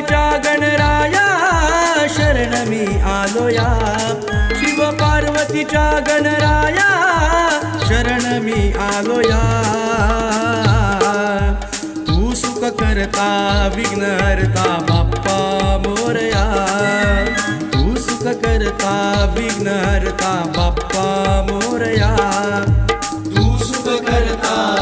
गणपतीच्या गणराया शरण मी आलोया. शिव पार्वतीच्या गणराया शरण मी आलोया. तू सुख करता विघ्न हरता बाप्पा मोरया. तू सुख करता विघ्न हरता बाप्पा मोरया. तू सुख करता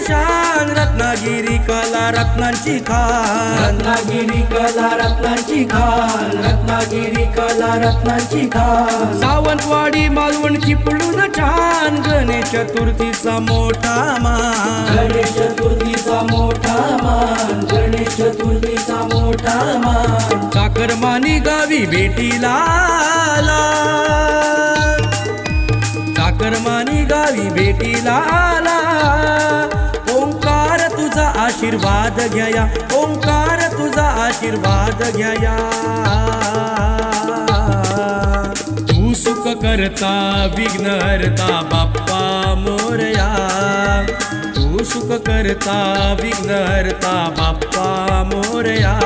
शान रत्नागिरी कला रत्नांची खान रत्नागिरी कला रत्नाची खान रत्नागिरी कला रत्नाची खान सावंतवाडी मालवण चिपळूण छान. गणेश चतुर्थीचा मोठा मान. गणेश चतुर्थीचा मोठा मान. गणेश चतुर्थीचा मोठा मान. चाकरमानी गावी भेटीला आला. चाकरमानी गावी भेटीला आला. तुझा आशीर्वाद घ्याया. ओंकार तुझा आशीर्वाद घ्याया. तू सुख करता विघ्न हरता बाप्पा मोरया. तू सुख करता विघ्न हरता बाप्पा मोरया.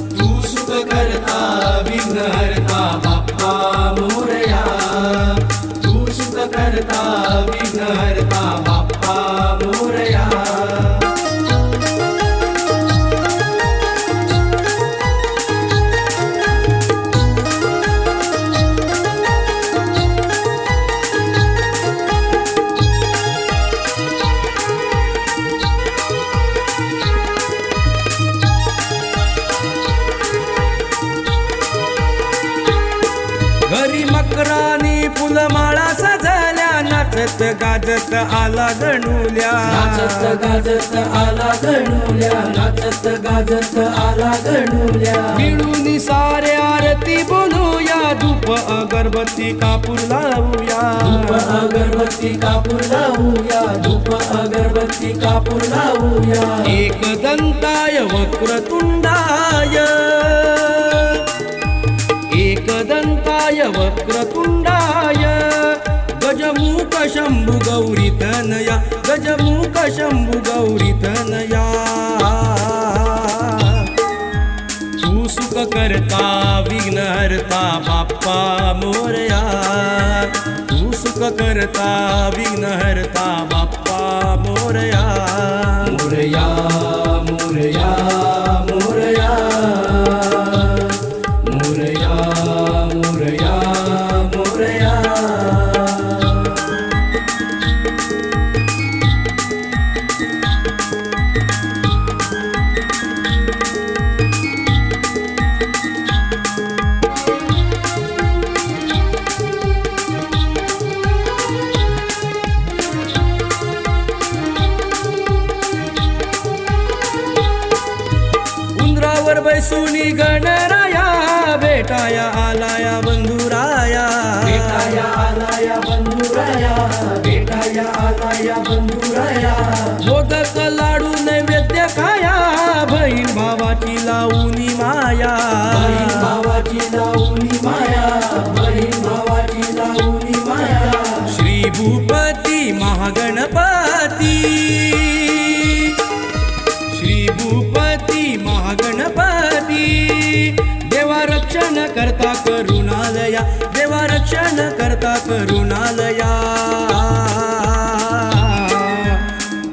तू सुख करता विघ्न हरता घरी मकरानी फुलमाळा सजल्या नाचत गाजत आला गणुल्या नाचत गाजत आला गणुल्या नाचत गाजत आला गणुल्या मिळून सारे आरती बोलूया धूप अगरबत्ती कापूर लावूया. धूप अगरबत्ती कापूर लावूया धूप अगरबत्ती कापूर लावूया. एक दंताय वक्रतुंडाय वक्रतुण्डाय गजमुखशम्भुगौरितनया गजमुखशम्भुगौरितनया धनया गजमुकशम्भु गौरी बाप्पा मोरया। सुखकर्ता विघ्नहर्ता बाप्पा मोरया। मोरया। बैसुनी गणराया भेटाया आलाया बंधुराया. बेटाया आलाया बंधुराया बेटाया आलाया बंधुराया. मोदक लाडू नैवेद्य खाया बहीण भावाची लावूनी माया. बहीण भावाची लावणी माया बहीण भावाची लावणी माया. श्री भूपती महागणपती. श्री भूपती महागणपती. देवा रक्षण करता करुणालया देवा रक्षण करता करुणालया.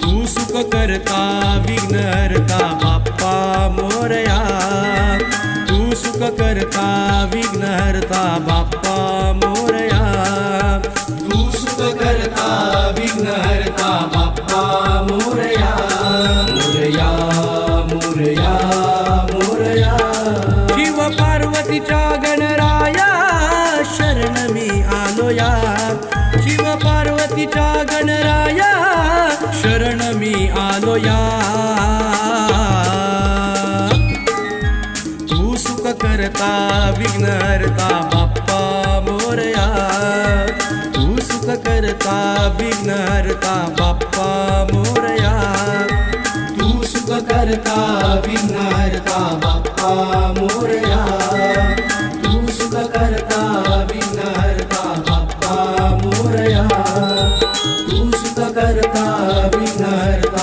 तू सुख करता विघ्न हरता बाप्पा मोरया. तू सुख करता विघ्न हरता बाप्पा आलोया तू सुख करता विघ्नहर्ता बाप्पा मोरया। तू सुख करता विघ्नहर्ता बाप्पा मोरया। तू सुख करता विघ्नहर्ता बाप्पा मोरया। तू सुख करता विघ्नहर्ता बाप्पा मोरया। तू सुख करता बाप्पा